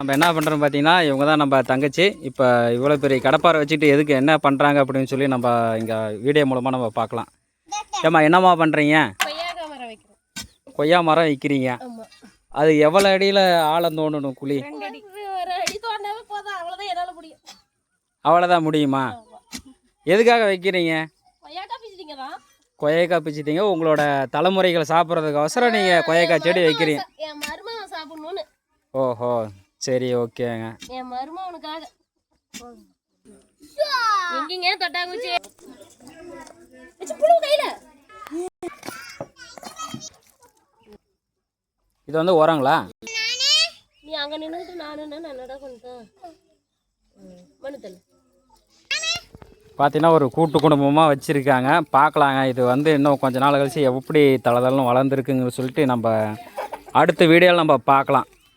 நம்ம என்ன பண்ணுறோம் பார்த்தீங்கன்னா இவங்க தான் நம்ம தங்கச்சி. இப்போ இவ்வளோ பெரிய கடப்பாரை வச்சுட்டு எதுக்கு என்ன பண்ணுறாங்க அப்படின்னு சொல்லி நம்ம இங்கே வீடியோ மூலமாக நம்ம பார்க்கலாம். ஏம்மா என்னம்மா பண்ணுறீங்க கொய்யா மரம் விற்கிறீங்க அது எவ்வளோ அடியில் ஆழம் தோண்டணும் குழி? அவ்வளோதான் முடியும். எதுக்காக வைக்கிறீங்க? கொய்யாக்காய் பிச்சிட்டீங்க உங்களோட தலைமுறைகள் சாப்பிட்றதுக்கு அவசரம். நீங்கள் கொய்யாக்காய் செடி வைக்கிறீங்க. ஓஹோ. சரி ஓகேங்க. என் எங்கீங்க? தொட்டாங்குச்சி கையில. இது வந்து உரங்களா? நீ அங்க நின்றுட்டு நானு நான் என்னடா பண்ணிட்டேன் மனுத்தல் பார்த்தீங்கன்னா ஒரு கூட்டு குடும்பமாக வச்சுருக்காங்க. பார்க்கலாங்க இது வந்து இன்னும் கொஞ்ச நாள் கழிச்சு எப்படி தளதளன்னு வளர்ந்துருக்குன்னு சொல்லிட்டு நம்ம அடுத்த வீடியோவில் நம்ம பார்க்கலாம்